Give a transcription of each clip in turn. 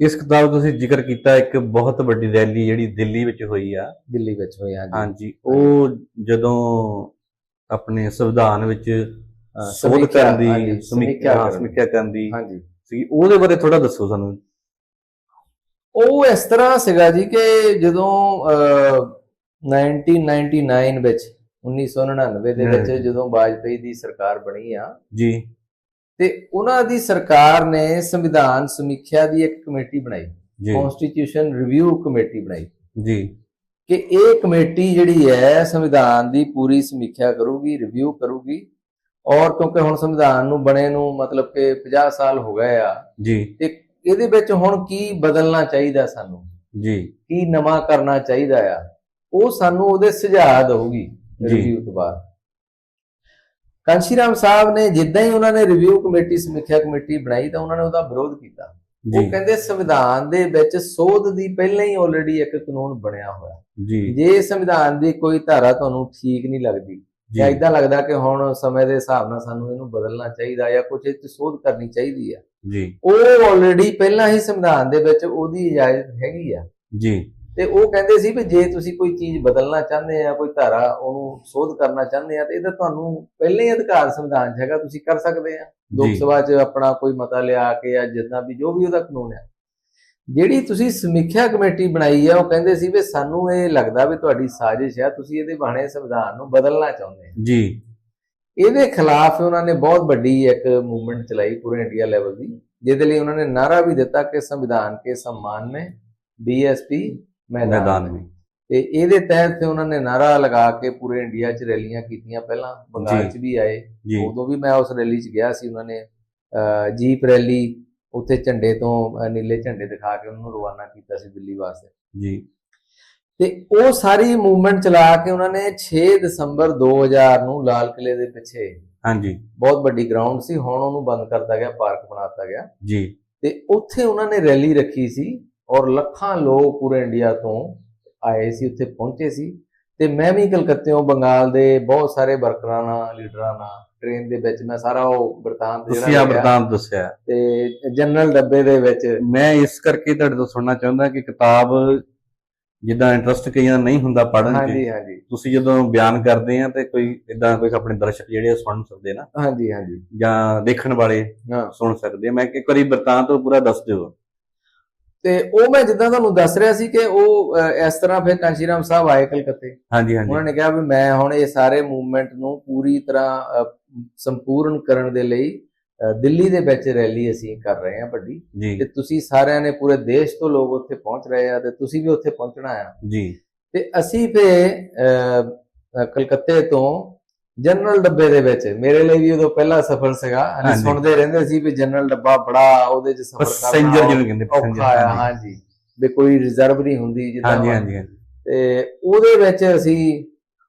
ਇਸ ਕਿਤਾਬ ਤੁਸੀਂ ਜ਼ਿਕਰ ਕੀਤਾ ਇੱਕ ਬਹੁਤ ਵੱਡੀ ਰੈਲੀ ਜਿਹੜੀ ਦਿੱਲੀ ਵਿੱਚ ਹੋਈ ਆ ਦਿੱਲੀ ਵਿੱਚ ਹੋਇਆ ਹਾਂਜੀ ਹਾਂਜੀ ਉਹ ਜਦੋਂ ਆਪਣੇ ਸੰਵਿਧਾਨ ਵਿੱਚ ਸੋਧ ਕਰਨ ਦੀ ਸਮੀਖਿਆ ਸਮੀਖਿਆ ਕਰਨ। ਦੀ ਹਾਂਜੀ ਸੀ ਉਹਦੇ ਬਾਰੇ ਥੋੜਾ ਦੱਸੋ ਸਾਨੂੰ ਉਹ ਇਸ ਤਰ੍ਹਾਂ ਸੀਗਾ ਜੀ ਕਿ ਜਦੋਂ ਅਹ, 1999 ਵਿੱਚ 1999 ਦੇ ਵਿੱਚ। ਜਦੋਂ ਵਾਜਪੇਈ ਦੀ ਸਰਕਾਰ ਬਣੀ ਆ ਜੀ ਤੇ ਉਹਨਾਂ ਦੀ ਸਰਕਾਰ ਨੇ ਸੰਵਿਧਾਨ ਸਮੀਖਿਆ ਦੀ ਇੱਕ ਕਮੇਟੀ ਬਣਾਈ ਕਨਸਟੀਟਿਊਸ਼ਨ ਰਿਵਿਊ ਕਮੇਟੀ ਬਣਾਈ। ਜੀ। ਕਿ ਇਹ ਕਮੇਟੀ ਜਿਹੜੀ ਹੈ ਸੰਵਿਧਾਨ ਦੀ ਪੂਰੀ ਸਮੀਖਿਆ ਕਰੂਗੀ ਰਿਵਿਊ ਕਰੂਗੀ। ਔਰ ਕਿਉਂਕਿ ਹੁਣ ਸੰਵਿਧਾਨ ਨੂੰ ਬਣੇ ਨੂੰ ਮਤਲਬ ਕਿ 50 ਸਾਲ ਹੋ ਗਏ ਆ ਜੀ। ਤੇ ਇਹਦੇ ਵਿੱਚ ਹੁਣ ਕੀ ਬਦਲਣਾ ਚਾਹੀਦਾ ਸਾਨੂੰ? ਜੀ। ਕੀ ਨਵਾਂ ਕਰਨਾ ਚਾਹੀਦਾ ਆ? ਉਹ ਸਾਨੂੰ ਉਹਦੇ ਸੁਝਾਅ ਦਊਗੀ। ਰਿਵਿਊ ਤੋਂ ਬਾਅਦ। ਕਾਂਸ਼ੀਰਾਮ ਸਾਹਿਬ ਨੇ ਜਿੱਦਾਂ ਹੀ ਉਹਨਾਂ ਨੇ ਰਿਵਿਊ ਕਮੇਟੀ ਸਮੀਖਿਆ ਕਮੇਟੀ ਬਣਾਈ ਤਾਂ ਉਹਨਾਂ ਨੇ ਉਹਦਾ ਵਿਰੋਧ ਕੀਤਾ। ਉਹ ਕਹਿੰਦੇ ਸੰਵਿਧਾਨ ਦੇ ਵਿੱਚ ਸੋਧ ਦੀ ਪਹਿਲਾਂ ਹੀ ਆਲਰੇਡੀ ਇੱਕ ਕਾਨੂੰਨ ਬਣਿਆ ਹੋਇਆ। ਜੀ। ਜੇ ਸੰਵਿਧਾਨ ਦੀ ਕੋਈ ਧਾਰਾ ਤੁਹਾਨੂੰ ਠੀਕ ਨਹੀਂ ਲੱਗਦੀ ਜਾਂ। ਇਦਾਂ ਲੱਗਦਾ ਕਿ ਹੁਣ ਸਮੇਂ ਦੇ ਹਿਸਾਬ ਨਾਲ ਸਾਨੂੰ ਇਹਨੂੰ ਬਦਲਣਾ ਚਾਹੀਦਾ ਜਾਂ ਕੁਝ ਇਹ ਸੋਧ ਕਰਨੀ ਚਾਹੀਦੀ ਆ ਜੀ। ਉਹ ਆਲਰੇਡੀ ਪਹਿਲਾਂ ਹੀ ਸੰਵਿਧਾਨ ਦੇ ਵਿੱਚ ਉਹਦੀ ਇਜਾਜ਼ਤ ਹੈਗੀ ਆ। ਜੀ। ਤੇ ਉਹ ਕਹਿੰਦੇ ਸੀ ਵੀ ਜੇ ਤੁਸੀਂ ਕੋਈ ਚੀਜ਼ ਬਦਲਣਾ ਚਾਹੁੰਦੇ ਆ ਕੋਈ ਧਾਰਾ ਉਹਨੂੰ ਸੋਧ ਕਰਨਾ ਚਾਹੁੰਦੇ ਆ ਤੇ ਇਹਦਾ ਤੁਹਾਨੂੰ ਪਹਿਲੇ ਹੀ ਅਧਿਕਾਰ ਸੰਵਿਧਾਨ 'ਚ ਹੈਗਾ ਤੁਸੀਂ ਕਰ ਸਕਦੇ ਆ। ਲੋਕ ਸਭਾ 'ਚ ਆਪਣਾ ਕੋਈ ਮਤਾ ਲਿਆ ਕੇ ਜਾਂ ਜਿੱਦਾਂ ਵੀ ਜੋ ਵੀ ਉਹਦਾ ਕਾਨੂੰਨ ਹੈ ਜਿਹੜੀ ਤੁਸੀਂ ਸਮੀਖਿਆ ਕਮੇਟੀ ਬਣਾਈ ਆ ਉਹ ਕਹਿੰਦੇ ਸੀ ਵੀ ਸਾਨੂੰ ਇਹ ਲੱਗਦਾ ਵੀ ਤੁਹਾਡੀ ਸਾਜ਼ਿਸ਼ ਆ ਤੁਸੀਂ ਇਹਦੇ ਬਾਣੇ ਸੰਵਿਧਾਨ ਨੂੰ ਬਦਲਣਾ ਚਾਹੁੰਦੇ ਆ। ਜੀ। ਇਹਦੇ ਖਿਲਾਫ ਉਹਨਾਂ ਨੇ ਬਹੁਤ ਵੱਡੀ ਇੱਕ ਮੂਵਮੈਂਟ ਚਲਾਈ ਪੂਰੇ ਇੰਡੀਆ ਲੈਵਲ ਦੀ ਜਿਹਦੇ ਲਈ ਉਹਨਾਂ ਨੇ ਨਾਰਾ ਵੀ ਦਿੱਤਾ ਕਿ ਸੰਵਿਧਾਨ ਕੇ ਸਨਮਾਨ ਮੇ ਬੀਐਸਪੀ ਮੈਦਾਨ ਵਿੱਚ। ਤੇ ਇਹਦੇ ਤਹਿਤ ਤੇ ਉਹਨਾਂ ਨੇ ਨਾਰਾ ਲਗਾ ਕੇ ਪੂਰੇ ਇੰਡੀਆ 'ਚ ਰੈਲੀਆਂ ਕੀਤੀਆਂ। ਪਹਿਲਾਂ ਬੰਗਾਲ। 'ਚ ਵੀ ਆਏ। ਉਦੋਂ ਵੀ ਮੈਂ ਉਸ ਰੈਲੀ 'ਚ ਗਿਆ ਸੀ। ਉਹਨਾਂ ਨੇ ਜੀਪ ਰੈਲੀ ਉੱਥੇ ਝੰਡੇ ਤੋਂ ਨੀਲੇ ਝੰਡੇ ਦਿਖਾ ਕੇ ਉਹਨੂੰ ਰਵਾਨਾ ਕੀਤਾ ਸੀ ਦਿੱਲੀ ਵਾਸਤੇ। ਜੀ। ਤੇ ਉਹ ਸਾਰੀ ਮੂਵਮੈਂਟ ਚਲਾ ਕੇ ਉਹਨਾਂ ਨੇ 6 ਦਸੰਬਰ 2000 ਨੂੰ ਲਾਲ ਕਿਲੇ ਦੇ ਪਿੱਛੇ ਹਾਂਜੀ। ਬਹੁਤ ਵੱਡੀ ਗਰਾਊਂਡ ਸੀ। ਹੁਣ ਉਹਨੂੰ ਬੰਦ ਕਰਤਾ ਗਿਆ ਪਾਰਕ ਬਣਾਤਾ ਗਿਆ। ਜੀ। ਤੇ ਉੱਥੇ ਉਹਨਾਂ ਨੇ ਰੈਲੀ ਰੱਖੀ ਸੀ। ਔਰ ਲੱਖਾਂ ਲੋਕ ਪੂਰੇ ਇੰਡੀਆ ਤੋਂ ਆਏ ਸੀ ਉੱਥੇ ਪਹੁੰਚੇ ਸੀ। ਤੇ ਮੈਂ ਵੀ ਕਲਕੱਤੇੋਂ ਬੰਗਾਲ ਦੇ ਬਹੁਤ ਸਾਰੇ ਵਰਕਰਾਂ ਨਾਲ ਲੀਡਰਾਂ ਨਾਲ ਟ੍ਰੇਨ ਦੇ ਵਿੱਚ ਮੈਂ ਸਾਰਾ ਉਹ ਵਰਤਾਂਤ ਤੁਸੀਂ ਆ ਵਰਤਾਂਤ ਦੱਸਿਆ। ਤੇ ਜਨਰਲ ਡੱਬੇ ਦੇ ਵਿੱਚ ਮੈਂ ਇਸ ਕਰਕੇ ਤੁਹਾਡੇ ਤੋਂ ਸੁਣਨਾ ਚਾਹੁੰਦਾ ਕਿ ਕਿਤਾਬ ਜਿੱਦਾਂ ਇੰਟਰਸਟ ਕਈਆਂ ਨਹੀਂ ਹੁੰਦਾ ਪੜ੍ਹਨ 'ਚ ਹਾਂਜੀ ਹਾਂਜੀ। ਤੁਸੀਂ ਜਦੋਂ ਬਿਆਨ ਕਰਦੇ ਆ ਤੇ ਕੋਈ ਇਦਾਂ ਕੋਈ ਆਪਣੇ ਦਰਸ਼ਕ ਜਿਹੜੇ ਸੁਣ ਸਕਦੇ ਨਾ। ਹਾਂਜੀ ਹਾਂਜੀ। ਜਾਂ ਦੇਖਣ ਵਾਲੇ ਸੁਣ ਸਕਦੇ ਮੈਂ ਇੱਕ ਵਾਰੀ ਵਰਤਾਂਤ ਤੋਂ ਪੂਰਾ ਦੱਸ ਦਿਓ। ਤੇ ਉਹ ਮੈਂ ਜਿੱਦਾਂ ਤੁਹਾਨੂੰ ਦੱਸ ਰਿਹਾ ਸੀ ਕਿ ਉਹ ਇਸ ਤਰ੍ਹਾਂ ਫਿਰ ਕਾਂਸ਼ੀਰਾਮ ਸਾਹਿਬ ਆਏ ਕਲਕੱਤੇ। ਹਾਂਜੀ ਉਹਨਾਂ ਹਾਂਜੀ ਨੇ ਕਿਹਾ ਵੀ ਮੈਂ ਹੁਣ ਇਹ ਸਾਰੇ ਮੂਵਮੈਂਟ ਨੂੰ ਪੂਰੀ ਤਰ੍ਹਾਂ ਸੰਪੂਰਨ ਕਰਨ ਦੇ ਲਈ ਦਿੱਲੀ ਦੇ ਵਿੱਚ ਰੈਲੀ ਅਸੀਂ ਕਰ ਰਹੇ ਹਾਂ ਵੱਡੀ। ਤੇ ਤੁਸੀਂ ਸਾਰਿਆਂ ਨੇ ਪੂਰੇ ਦੇਸ਼ ਤੋਂ ਲੋਕ ਉੱਥੇ ਪਹੁੰਚ ਰਹੇ ਆ ਤੇ ਤੁਸੀਂ ਵੀ ਉੱਥੇ ਪਹੁੰਚਣਾ ਆ। ਜੀ। ਤੇ ਅਸੀਂ ਫੇ ਕਲਕੱਤੇ ਤੋਂ ਜਨਰਲ ਡੱਬੇ ਦੇ ਵਿੱਚ ਮੇਰੇ ਲਈ ਵੀ ਉਦੋਂ ਪਹਿਲਾ ਸਫ਼ਰ ਸੀਗਾ ਅਸੀਂ। ਸੁਣਦੇ ਰਹਿੰਦੇ ਸੀ ਵੀ ਜਨਰਲ ਡੱਬਾ ਬੜਾ ਉਹਦੇ 'ਚ ਸਫ਼ਰ ਪੈਸੇਂਜਰ ਕਰਨਾ ਜਿਹਨੂੰ ਕਹਿੰਦੇ ਆ ਹਾਂਜੀ। ਵੀ ਕੋਈ ਰਿਜ਼ਰਵ ਨਹੀਂ ਹੁੰਦੀ ਜਿੱਦਾਂ ਹਾਂਜੀ। ਹਾਂਜੀ ਤੇ ਉਹਦੇ ਵਿੱਚ ਅਸੀਂ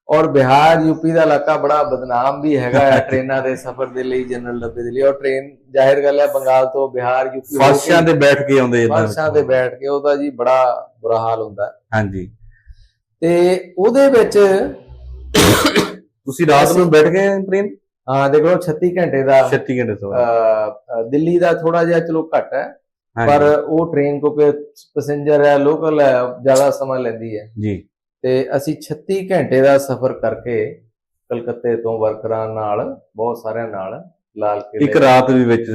ਔਰ ਬਿਹਾਰ ਯੂਪੀ ਦਾ ਇਲਾਕਾ ਬੜਾ ਬਦਨਾਮ ਵੀ ਹੈਗਾ ਹੈ ਟ੍ਰੇਨਾਂ ਦੇ ਸਫ਼ਰ ਦੇ ਲਈ ਜਨਰਲ ਡੱਬੇ ਦੇ ਲਈ ਔਰ ਟ੍ਰੇਨ ਜ਼ਾਹਿਰ ਗੱਲ ਹੈ ਬੰਗਾਲ ਤੋਂ ਬਿਹਾਰ ਯੂਪੀ ਫਾਸ਼ਿਆਂ ਤੇ ਬੈਠ ਕੇ ਆਉਂਦੇ ਏਦਾਂ ਫਰਸ਼ਾਂ ਤੇ ਬੈਠ ਕੇ ਉਹਦਾ ਜੀ ਬੜਾ ਬੁਰਾ ਹਾਲ ਹੁੰਦਾ। ਹਾਂਜੀ ਤੇ ਉਹਦੇ ਵਿੱਚ ਤੁਸੀਂ ਰਾਤ ਨੂੰ ਬੈਠ ਗਏ ਟ੍ਰੇਨ ਹਾਂ ਦੇਖ ਲਓ 36 ਘੰਟੇ ਦਾ 36 ਘੰਟੇ ਅਹ, ਦਿੱਲੀ ਦਾ ਥੋੜਾ ਜਿਹਾ ਚਲੋ ਘੱਟ ਹੈ ਪਰ ਉਹ ਟ੍ਰੇਨ ਕਿਉਂਕਿ ਪੈਸੇਂਜਰ ਹੈ ਲੋਕਲ ਹੈ ਜ਼ਿਆਦਾ ਸਮਾਂ ਲੈਂਦੀ ਹੈ। ਜੀ। ਤੇ ਅਸੀਂ 36 ਘੰਟੇ ਦਾ ਸਫ਼ਰ ਕਰਕੇ ਕਲਕੱਤੇ ਤੋਂ ਵਰਕਰਾਂ ਨਾਲ ਬਹੁਤ ਸਾਰਿਆਂ ਨਾਲ ਲਾਲ ਕਿਲੇ ਇੱਕ ਰਾਤ ਵੀ ਵਿੱਚ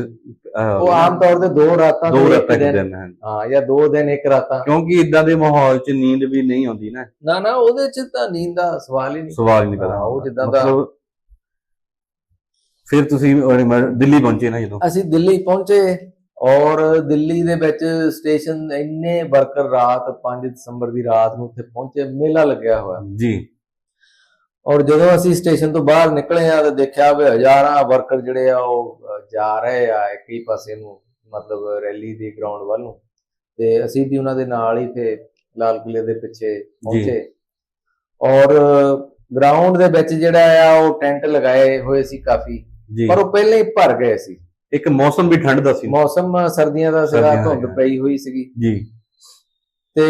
ਉਹ ਆਮ ਤੌਰ ਤੇ ਦੋ ਰਾਤਾਂ ਦੋ ਰਾਤਾਂ ਇੱਕ ਦਿਨ। ਹਾਂ ਜਾਂ ਦੋ ਦਿਨ ਇੱਕ ਰਾਤਾਂ। ਕਿਉਂਕਿ ਇਦਾਂ ਦੇ ਮਾਹੌਲ 'ਚ ਨੀਂਦ ਵੀ ਨਹੀਂ ਆਉਂਦੀ ਨਾ। ਨਾ ਨਾ ਉਹਦੇ ਚ ਤਾਂ ਨੀਂਦ ਦਾ ਸਵਾਲ ਹੀ ਨਹੀਂ। ਸਵਾਲ ਹੀ ਨਹੀਂ ਪੈਦਾ ਉਹ। ਜਿੱਦਾਂ ਦਾ- ਫਿਰ ਤੁਸੀਂ ਦਿੱਲੀ ਪਹੁੰਚੇ ਨਾ ਜਦੋਂ? ਅਸੀਂ ਦਿੱਲੀ ਪਹੁੰਚੇ ਔਰ ਦਿੱਲੀ ਦੇ ਵਿੱਚ ਸਟੇਸ਼ਨ ਇੰਨੇ ਵਰਕਰ ਰਾਤ 5 ਦਸੰਬਰ ਦੀ ਰਾਤ ਨੂੰ ਉੱਥੇ ਪਹੁੰਚੇ ਮੇਲਾ ਲੱਗਿਆ ਹੋਇਆ। ਜੀ। ਔਰ ਜਦੋਂ ਅਸੀਂ ਸਟੇਸ਼ਨ ਤੋਂ ਬਾਹਰ ਨਿਕਲੇ ਆ ਤਾਂ ਦੇਖਿਆ ਵੀ ਹਜ਼ਾਰਾਂ ਵਰਕਰ ਜਿਹੜੇ ਆ ਉਹ ਜਾ ਰਹੇ ਆ ਇੱਕ ਹੀ ਪਾਸੇ ਨੂੰ ਮਤਲਬ ਰੈਲੀ ਦੀ ਗਰਾਊਂਡ ਵੱਲ ਨੂੰ। ਤੇ ਅਸੀਂ ਵੀ ਉਹਨਾਂ ਦੇ ਨਾਲ ਹੀ ਤੇ ਲਾਲ ਕਿਲੇ ਦੇ ਪਿੱਛੇ ਪਹੁੰਚੇ। ਔਰ ਗਰਾਊਂਡ ਦੇ ਵਿੱਚ ਜਿਹੜਾ ਆ ਉਹ ਟੈਂਟ ਲਗਾਏ ਹੋਏ ਸੀ ਕਾਫੀ ਪਰ ਉਹ ਪਹਿਲਾਂ ਹੀ ਭਰ ਗਏ ਸੀ। ਇੱਕ ਮੌਸਮ ਵੀ ਠੰਡ ਦਾ ਸੀ। ਮੌਸਮ ਸਰਦੀਆਂ ਦਾ ਸੀਗਾ ਧੁੰਦ। ਪਈ ਹੋਈ ਸੀਗੀ। ਜੀ। ਤੇ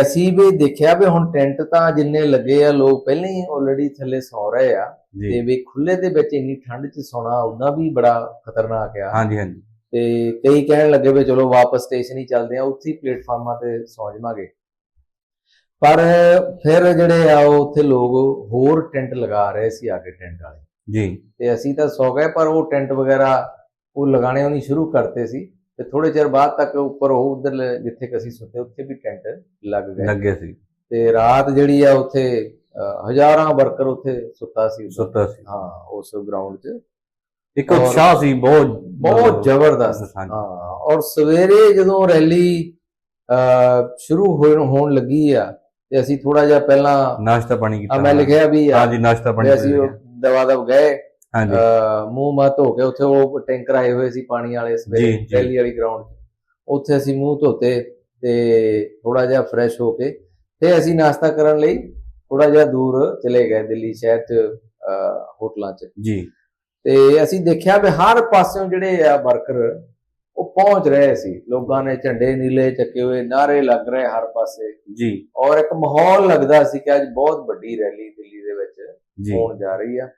ਅਸੀਂ ਵੀ ਦੇਖਿਆ ਵੀ ਹੁਣ ਟੈਂਟ ਤਾਂ ਜਿੰਨੇ ਲੱਗੇ ਆ ਲੋਕ ਪਹਿਲਾਂ ਹੀ ਆਲਰੇਡੀ ਥੱਲੇ ਸੌ ਰਹੇ ਆ ਤੇ ਵੀ ਖੁੱਲੇ ਦੇ ਵਿੱਚ ਇੰਨੀ ਠੰਡ 'ਚ ਸੌਣਾ ਉਹਨਾਂ ਵੀ ਬੜਾ ਖਤਰਨਾਕ ਆ। ਹਾਂਜੀ ਹਾਂਜੀ। ਤੇ ਕਈ ਕਹਿਣ ਲੱਗੇ ਵੀ ਚਲੋ ਵਾਪਸ ਸਟੇਸ਼ਨ ਹੀ ਚੱਲਦੇ ਆ ਉੱਥੇ ਹੀ ਪਲੇਟਫਾਰਮਾਂ ਤੇ ਸੌਂ ਜਾਵਾਂਗੇ। ਪਰ ਫਿਰ ਜਿਹੜੇ ਆ ਉਹ ਉੱਥੇ ਲੋਕ ਹੋਰ ਟੈਂਟ ਲਗਾ ਰਹੇ ਸੀ ਆ ਕੇ ਟੈਂਟ ਵਾਲੇ। ਜੀ। ਤੇ ਅਸੀਂ ਤਾਂ ਸੌ ਗਏ ਪਰ ਉਹ ਟੈਂਟ ਵਗੈਰਾ ਉਹ ਲਗਾਣੇ ਉਹਨੀ ਸ਼ੁਰੂ ਕਰਤੇ ਸੀ। ਤੇ ਥੋੜੇ ਚਿਰ ਬਾਅਦ ਤੱਕ ਉੱਪਰ ਉਹ ਉਧਰ ਜਿੱਥੇ ਅਸੀਂ ਸੁੱਤੇ ਉੱਥੇ ਵੀ ਟੈਂਟ ਲੱਗ ਗਏ। ਲੱਗੇ ਸੀ। ਤੇ ਰਾਤ ਜਿਹੜੀ ਆ ਉੱਥੇ ਹਜ਼ਾਰਾਂ ਵਰਕਰ ਉੱਥੇ ਸੁੱਤਾ ਸੀ। ਸੁੱਤਾ ਸੀ। ਹਾਂ ਉਸ ਗਰਾਊਂਡ 'ਚ। ਇੱਕ ਉਤਸ਼ਾਹ ਸੀ ਬਹੁਤ ਬਹੁਤ ਜ਼ਬਰਦਸਤ। ਹਾਂ। ਔਰ ਸਵੇਰੇ ਜਦੋਂ ਰੈਲੀ ਸ਼ੁਰੂ ਹੋਣ ਲੱਗੀ ਆ ਤੇ ਅਸੀਂ ਥੋੜਾ ਜਿਹਾ ਪਹਿਲਾਂ ਨਾਸ਼ਤਾ ਪਾਣੀ ਕੀਤਾ। ਮੈਂ ਲਿਖਿਆ ਵੀ ਹਾਂਜੀ ਨਾਸ਼ਤਾ ਪਾਣੀ ਅਸੀਂ ਦਵਾ ਦਵ ਗਏ। ਹਾਂਜੀ। ਮੂੰਹ ਮਾ ਧੋ ਕੇ ਉੱਥੇ ਉਹ ਟੈਂਕਰ ਆਏ ਹੋਏ ਸੀ ਪਾਣੀ ਵਾਲੇ ਸਵੇਰੇ। ਰੈਲੀ ਵਾਲੀ ਗਰਾਊਂਡ ਉੱਥੇ ਅਸੀਂ ਮੂੰਹ ਧੋਤੇ ਤੇ ਥੋੜਾ ਜਿਹਾ ਫਰੈਸ਼ ਹੋ ਕੇ ਤੇ ਅਸੀਂ ਨਾਸ਼ਤਾ ਕਰਨ ਲਈ ਥੋੜਾ ਜਿਹਾ ਦੂਰ ਚਲੇ ਗਏ ਦਿੱਲੀ ਸ਼ਹਿਰ 'ਚ ਹੋਟਲਾਂ 'ਚ। ਜੀ। ਤੇ ਅਸੀਂ ਦੇਖਿਆ ਵੀ ਹਰ ਪਾਸਿਓਂ ਜਿਹੜੇ ਆ ਵਰਕਰ ਉਹ ਪਹੁੰਚ ਰਹੇ ਸੀ। ਲੋਕਾਂ ਨੇ ਝੰਡੇ ਨੀਲੇ ਚੱਕੇ ਹੋਏ ਨਾਰੇ ਲੱਗ ਰਹੇ ਹਰ ਪਾਸੇ। ਜੀ। ਔਰ ਇੱਕ ਮਾਹੌਲ ਲੱਗਦਾ ਸੀ ਕਿ ਅੱਜ ਬਹੁਤ ਵੱਡੀ ਰੈਲੀ ਦਿੱਲੀ ਦੇ ਵਿੱਚ ਹੋਣ ਜਾ ਰਹੀ ਆ।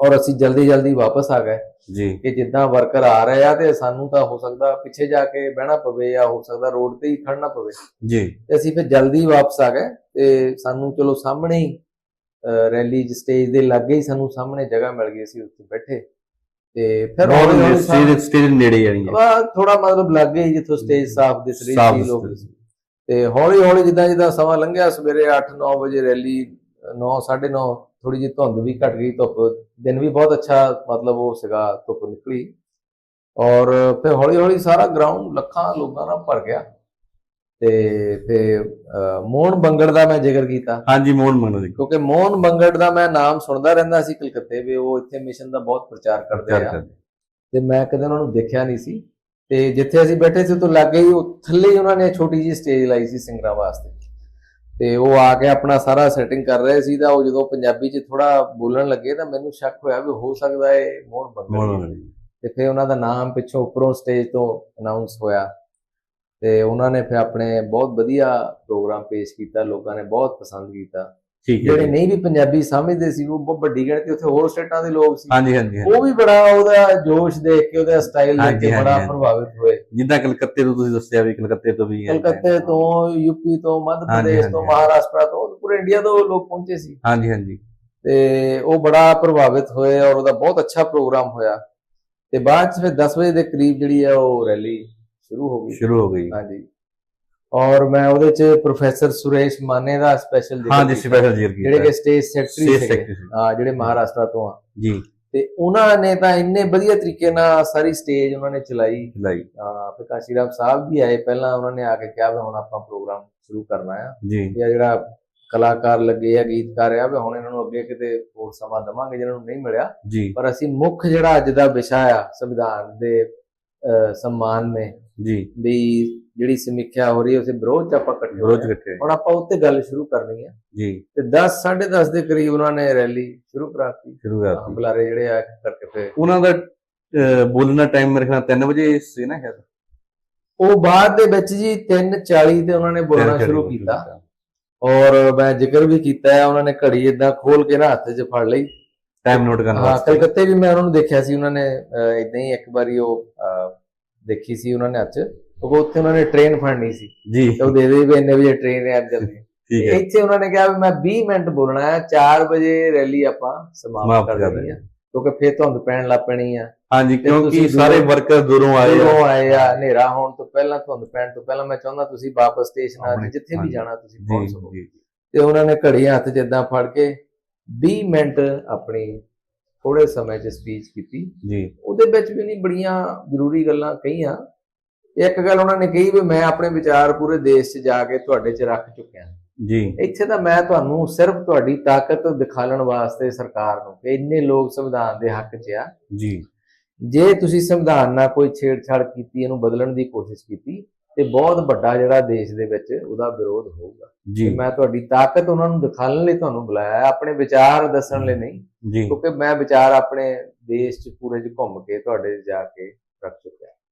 ਔਰ ਅਸੀਂ ਜਲਦੀ ਜਲਦੀ ਵਾਪਸ ਆ ਗਏ ਜੀ। ਕਿ ਜਿੱਦਾਂ ਵਰਕਰ ਆ ਰਹੇ ਆ ਤੇ ਸਾਨੂੰ ਤਾਂ ਹੋ ਸਕਦਾ ਪਿੱਛੇ ਜਾ ਕੇ ਬਹਿਣਾ ਪਵੇ ਜਾਂ ਹੋ ਸਕਦਾ ਰੋਡ ਤੇ ਹੀ ਖੜਨਾ ਪਵੇ। ਜੀ। ਤੇ ਅਸੀਂ ਫਿਰ ਜਲਦੀ ਵਾਪਸ ਆ ਗਏ ਤੇ ਸਾਨੂੰ ਚਲੋ ਸਾਹਮਣੇ ਹੀ ਰੈਲੀ ਸਟੇਜ ਦੇ ਲਾਗੇ ਹੀ ਸਾਨੂੰ ਸਾਹਮਣੇ ਜਗ੍ਹਾ ਮਿਲ ਗਈ ਸੀ ਉੱਥੇ ਬੈਠੇ। ਤੇ ਫਿਰ ਹੌਲੀ ਸਟੇਜ ਸਟੇਜ ਨੇੜੇ ਥੋੜਾ ਮਤਲਬ ਲੱਗੇ ਜਿੱਥੋਂ ਸਟੇਜ ਸਾਫ਼ ਦਿਸ ਰਹੀ ਸੀ ਲੋਕ। ਤੇ ਹੌਲੀ ਹੌਲੀ ਜਿੱਦਾਂ ਜਿੱਦਾਂ ਸਮਾਂ ਲੰਘਿਆ ਸਵੇਰੇ 8-9 ਵਜੇ ਰੈਲੀ 9 9:30 ਥੋੜੀ ਜਿਹੀ ਧੁੰਦ ਵੀ ਘਟ ਗਈ ਧੁੱਪ ਦਿਨ ਵੀ ਬਹੁਤ ਅੱਛਾ ਮਤਲਬ ਉਹ ਸੀਗਾ ਧੁੱਪ ਨਿਕਲੀ। ਔਰ ਫਿਰ ਹੌਲੀ ਹੌਲੀ ਸਾਰਾ ਗਰਾਊਂਡ ਲੱਖਾਂ ਲੋਕਾਂ ਨਾਲ ਭਰ ਗਿਆ। ਤੇ ਫਿਰ ਮੋਹਨ ਬੰਗੜ ਦਾ ਮੈਂ ਜ਼ਿਕਰ ਕੀਤਾ। ਹਾਂਜੀ ਮੋਹਨ ਮੰਗਣਾ ਜੀ। ਕਿਉਂਕਿ ਮੋਹਨ ਬੰਗੜ ਦਾ ਮੈਂ ਨਾਮ ਸੁਣਦਾ ਰਹਿੰਦਾ ਸੀ ਕਲਕੱਤੇ ਵੀ ਉਹ ਇੱਥੇ ਮਿਸ਼ਨ ਦਾ ਬਹੁਤ ਪ੍ਰਚਾਰ ਕਰਦੇ ਆ। ਤੇ ਮੈਂ ਕਦੇ ਉਹਨਾਂ ਨੂੰ ਦੇਖਿਆ ਨਹੀਂ ਸੀ। ਤੇ ਜਿੱਥੇ ਅਸੀਂ ਬੈਠੇ ਸੀ ਉਹ ਤੋਂ ਲੱਗੇ ਹੀ ਉਹ ਥੱਲੇ ਉਹਨਾਂ ਨੇ ਛੋਟੀ ਜਿਹੀ ਸਟੇਜ ਲਾਈ ਸੀ ਸਿੰਗਰਾਂ ਵਾਸਤੇ। ਤੇ ਉਹ ਆ ਕੇ ਆਪਣਾ ਸਾਰਾ ਸੈਟਿੰਗ ਕਰ ਰਹੇ ਸੀ ਤਾਂ ਉਹ ਜਦੋਂ ਪੰਜਾਬੀ 'ਚ ਥੋੜਾ ਬੋਲਣ ਲੱਗੇ ਤਾਂ ਮੈਨੂੰ ਸ਼ੱਕ ਹੋਇਆ ਵੀ ਹੋ ਸਕਦਾ ਹੈ ਮੋਹਨ ਜੀ ਤੇ ਫਿਰ ਉਹਨਾਂ ਦਾ ਨਾਮ ਪਿੱਛੋਂ ਉੱਪਰੋਂ ਸਟੇਜ ਤੋਂ ਅਨਾਉਂਸ ਹੋਇਆ। ਤੇ ਉਹਨਾਂ ਨੇ ਫਿਰ ਆਪਣੇ ਬਹੁਤ ਵਧੀਆ ਪ੍ਰੋਗਰਾਮ ਪੇਸ਼ ਕੀਤਾ ਲੋਕਾਂ ਨੇ ਬਹੁਤ ਪਸੰਦ ਕੀਤਾ। ਜਿਹੜੇ। ਨਹੀਂ ਵੀ ਪੰਜਾਬੀ ਸਮਝਦੇ ਸੀ ਉਹ ਬਹੁਤ ਵੱਡੀ ਗਿਣਤੀ ਉੱਥੇ ਹੋਰ ਸਟੇਟਾਂ ਦੇ ਲੋਕ ਸੀ ਹਾਂਜੀ ਹਾਂਜੀ। ਉਹ ਵੀ ਬੜਾ ਉਹਦਾ ਜੋਸ਼ ਦੇਖ ਕੇ ਉਹਦਾ ਸਟਾਈਲ ਦੇਖ ਕੇ ਬੜਾ। ਪ੍ਰਭਾਵਿਤ ਹੋਏ ਜਿੱਦਾਂ ਕਲਕੱਤੇ ਤੋਂ ਤੁਸੀਂ ਦੱਸਿਆ ਵੀ ਕਲਕੱਤੇ ਤੋਂ ਵੀ ਹੈ। ਕਲਕੱਤੇ ਤੋਂ ਯੂਪੀ ਤੋਂ ਮੱਧ ਪ੍ਰਦੇਸ਼ ਤੋਂ। ਮਹਾਰਾਸ਼ਟਰ ਤੋਂ ਪੂਰੇ ਇੰਡੀਆ ਤੋਂ ਲੋਕ ਪਹੁੰਚੇ ਸੀ ਹਾਂਜੀ ਹਾਂਜੀ ਤੇ ਉਹ ਬੜਾ ਪ੍ਰਭਾਵਿਤ ਹੋਏ ਔਰ ਉਹਦਾ ਬਹੁਤ ਅੱਛਾ ਪ੍ਰੋਗਰਾਮ ਹੋਇਆ ਤੇ ਬਾਅਦ ਚ ਫਿਰ 10 ਵਜੇ ਦੇ ਕਰੀਬ ਜਿਹੜੀ ਆ ਉਹ ਰੈਲੀ ਸ਼ੁਰੂ ਹੋ ਗਈ ਸ਼ੁਰੂ ਹੋ ਗਈ ਹਾਂਜੀ ਔਰ ਮੈਂ ਉਹਦੇ ਚ ਪ੍ਰੋਫੈਸਰ ਸੁਰੇਸ਼ ਮਾਨੇ ਦਾ ਸਪੈਸ਼ਲ ਹਾਂਜੀ ਸਪੈਸ਼ਲ ਜੀਰ ਜਿਹੜੇ ਕਿ ਸਟੇਜ ਸੈਕਟਰੀ ਸੀਗੇ। ਹਾਂ ਜਿਹੜੇ ਮਹਾਰਾਸ਼ਟਰ ਤੋਂ ਆ। ਜੀ। ਤੇ ਉਹਨਾਂ ਨੇ ਤਾਂ ਇੰਨੇ ਵਧੀਆ ਤਰੀਕੇ ਨਾਲ ਸਾਰੀ ਸਟੇਜ ਉਹਨਾਂ ਨੇ ਚਲਾਈ। ਲਾਈ ਅਹ ਪ੍ਰਕਾਸ਼ ਰਾਮ ਸਾਹਿਬ ਵੀ ਆਏ। ਪਹਿਲਾਂ ਉਹਨਾਂ ਨੇ ਆ ਕੇ ਕਿਹਾ ਵੀ ਹੁਣ ਆਪਾਂ ਪ੍ਰੋਗਰਾਮ ਸ਼ੁਰੂ ਕਰਨਾ ਆ। ਜੀ। ਇਹ ਜਿਹੜਾ ਕਲਾਕਾਰ ਲੱਗੇ ਆ ਗੀਤਕਾਰ ਆ ਵੀ ਹੁਣ ਇਹਨਾਂ ਨੂੰ ਅੱਗੇ ਕਿਤੇ ਹੋਰ ਸਮਾਂ ਦਵਾਂਗੇ ਜਿਹਨਾਂ ਨੂੰ ਨਹੀਂ ਮਿਲਿਆ। ਜੀ। ਪਰ ਅਸੀਂ ਮੁੱਖ ਜਿਹੜਾ ਅੱਜ ਦਾ ਵਿਸ਼ਾ ਆ ਸੰਵਿਧਾਨ ਦੇ ਸਨਮਾਨ ਮੇ ਜੀ। ਵੀ ਜਿਹੜੀ ਸਮੀਖਿਆ ਹੋ ਰਹੀ ਹੈ ਉਸੇ ਵਿਰੋਧ ਚ ਆਪਾਂ ਇਕੱਠੇ ਆ। ਇਕੱਠੇ। ਹੁਣ ਆਪਾਂ ਉੱਤੇ ਗੱਲ ਸ਼ੁਰੂ ਕਰਨੀ ਹੈ। ਜੀ। ਤੇ 10 10:30 ਦੇ ਕਰੀਬ ਉਹਨਾਂ ਨੇ ਰੈਲੀ ਸ਼ੁਰੂ ਕਰਾਤੀ। ਸ਼ੁਰੂ ਕਰਤੀ। ਬੁਲਾਰੇ ਜਿਹੜੇ ਆ ਕਰਕੇ ਫਿਰ ਉਹਨਾਂ ਦਾ ਬੋਲਣ ਟਾਈਮ ਮੇਰੇ ਖਿਆਲ 3 ਵਜੇ ਸੀ ਨਾ ਸ਼ਾਇਦ। ਉਹ ਬਾਅਦ ਦੇ ਵਿੱਚ ਜੀ 3:40 ਤੇ ਉਹਨਾਂ ਨੇ ਬੋਲਣਾ ਸ਼ੁਰੂ ਕੀਤਾ। ਔਰ ਮੈਂ ਜ਼ਿਕਰ ਵੀ ਕੀਤਾ ਹੈ ਉਹਨਾਂ ਨੇ ਘੜੀ ਇਦਾਂ ਖੋਲ ਕੇ ਨਾ ਹੱਥ 'ਚ ਫੜ ਲਈ। ਟਾਈਮ ਨੋਟ ਕਰਨ ਹਾਂ ਵਾਸਤੇ। ਕਲਕੱਤੇ ਵੀ ਮੈਂ ਉਹਨਾਂ ਨੂੰ ਦੇਖਿਆ ਸੀ ਉਹਨਾਂ ਨੇ ਇਦਾਂ ਹੀ ਇੱਕ ਵਾਰੀ ਉਹ ਦੇਖੀ ਸੀ ਉਹਨਾਂ ਨੇ 'ਚ ਕਿਉਂਕਿ ਉੱਥੇ ਉਹਨਾਂ ਨੇ ਟ੍ਰੇਨ ਫੜਨੀ ਸੀ। ਜੀ। ਉਹ ਦੇ ਦੇ ਵੀ ਇੰਨੇ ਵਜੇ ਟ੍ਰੇਨ ਐ ਜਲਦੀ ਠੀਕ ਹੈ। ਇੱਥੇ ਉਹਨਾਂ ਨੇ ਕਿਹਾ ਵੀ ਮੈਂ 20 ਮਿੰਟ ਬੋਲਣਾ ਹੈ 4 ਵਜੇ ਰੈਲੀ ਆਪਾਂ ਸਮਾਪਤ ਕਰ ਦੇਣੀ ਕਿਉਂਕਿ ਫੇਰ ਧੁੰਦ ਪੈਣ ਲੱਗ ਪੈਣੀ ਆ। ਹਾਂਜੀ ਕਿਉਂਕਿ ਸਾਰੇ ਦੂਰੋਂ- ਵਰਕਰ ਦੂਰੋਂ ਆਏ ਆ। ਜਦੋਂ ਆਏ ਆ ਹਨੇਰਾ ਹੋਣ ਤੋਂ ਪਹਿਲਾਂ ਧੁੰਦ ਪੈਣ ਤੋਂ ਪਹਿਲਾਂ ਮੈਂ ਚਾਹੁੰਦਾ ਤੁਸੀਂ ਵਾਪਸ ਸਟੇਸ਼ਨ ਆ ਜਿੱਥੇ ਵੀ। ਜਾਣਾ ਤੁਸੀਂ ਪਹੁੰਚ ਸਕੋ। ਤੇ ਉਹਨਾਂ ਨੇ ਘੜੀ ਹੱਥ 'ਚ ਏਦਾਂ ਫੜ ਕੇ 20 ਮਿੰਟ ਆਪਣੀ ਥੋੜੇ ਸਮੇਂ 'ਚ ਸਪੀਚ ਕੀਤੀ। ਜੀ। ਉਹਦੇ ਵਿੱਚ ਵੀ ਨਹੀਂ ਬੜੀਆਂ ਜ਼ਰੂਰੀ ਗੱਲਾਂ ਕਹੀਆਂ। ਇੱਕ ਗੱਲ ਉਹਨਾਂ ਨੇ ਕਹੀ ਵੀ ਮੈਂ ਆਪਣੇ ਵਿਚਾਰ ਪੂਰੇ ਦੇਸ਼ 'ਚ ਜਾ ਕੇ ਤੁਹਾਡੇ 'ਚ ਰੱਖ ਚੁੱਕਿਆ। ਜੀ। ਇੱਥੇ ਤਾਂ ਮੈਂ ਤੁਹਾਨੂੰ ਸਿਰਫ ਤੁਹਾਡੀ ਤਾਕਤ ਦਿਖਾਉਣ ਵਾਸਤੇ ਸਰਕਾਰ ਨੂੰ ਕਿ ਇੰਨੇ ਲੋਕ ਸੰਵਿਧਾਨ ਦੇ ਹੱਕ 'ਚ ਆ। ਜੀ। ਜੇ ਤੁਸੀਂ ਸੰਵਿਧਾਨ ਨਾਲ ਕੋਈ ਛੇੜਛਾੜ ਕੀਤੀ ਇਹਨੂੰ ਬਦਲਣ ਦੀ ਕੋਸ਼ਿਸ਼ ਕੀਤੀ ਤੇ ਬਹੁਤ ਵੱਡਾ ਜਿਹੜਾ ਦੇਸ਼ ਦੇ ਵਿੱਚ ਉਹਦਾ ਵਿਰੋਧ ਹੋਊਗਾ। ਜੀ। ਮੈਂ ਤੁਹਾਡੀ ਤਾਕਤ ਉਹਨਾਂ ਨੂੰ ਦਿਖਾਉਣ ਲਈ ਤੁਹਾਨੂੰ ਬੁਲਾਇਆ ਆਪਣੇ ਵਿਚਾਰ ਦੱਸਣ ਲਈ ਨਹੀਂ ਜੀ। ਕਿਉਂਕਿ ਮੈਂ ਵਿਚਾਰ ਆਪਣੇ ਦੇਸ਼ 'ਚ ਪੂਰੇ 'ਚ ਘੁੰਮ ਕੇ ਤੁਹਾਡੇ ਜਾ ਕੇ ਰੱਖ ਚੁੱਕਿਆ।